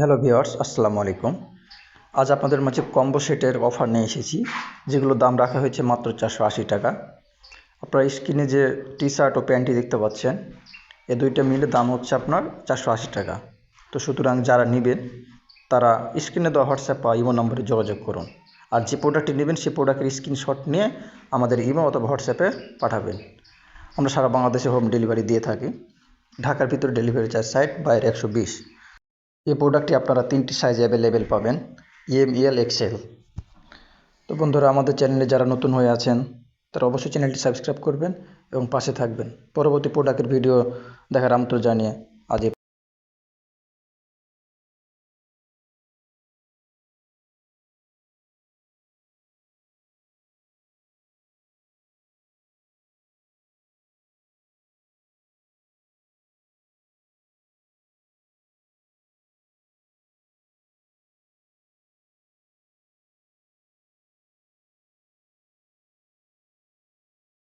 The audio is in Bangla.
হ্যালো ভিওয়ার্স আসসালামু আলাইকুম। আজ আপনাদের মাঝে কম্বো সেটের অফার নিয়ে এসেছি যেগুলোর দাম রাখা হয়েছে মাত্র চারশো আশি টাকা। আপনারা স্ক্রিনে যে টি শার্ট ও প্যান্টটি দেখতে পাচ্ছেন, এ দুইটা মিলে দাম হচ্ছে আপনার চারশো আশি টাকা। তো সুতরাং যারা নেবেন, তারা স্ক্রিনে দেওয়া হোয়াটসঅ্যাপ বা ইমো নম্বরে যোগাযোগ করুন। আর যে প্রোডাক্টটি নেবেন সেই প্রোডাক্টের স্ক্রিনশট নিয়ে আমাদের ইমো অথবা হোয়াটসঅ্যাপে পাঠাবেন। আমরা সারা বাংলাদেশে হোম ডেলিভারি দিয়ে থাকি। ঢাকার ভিতরে ডেলিভারি চার্জ সাইট বাইরে একশো বিশ। এই প্রোডাক্টটি আপনারা তিনটি সাইজ অ্যাভেলেবেল পাবেন এম এল এক্সেল তো বন্ধুরা, আমাদের চ্যানেলে যারা নতুন হয়ে আছেন, তারা অবশ্যই চ্যানেলটি সাবস্ক্রাইব করবেন এবং পাশে থাকবেন। পরবর্তী প্রোডাক্টের ভিডিও দেখার আমন্ত্রণ জানিয়ে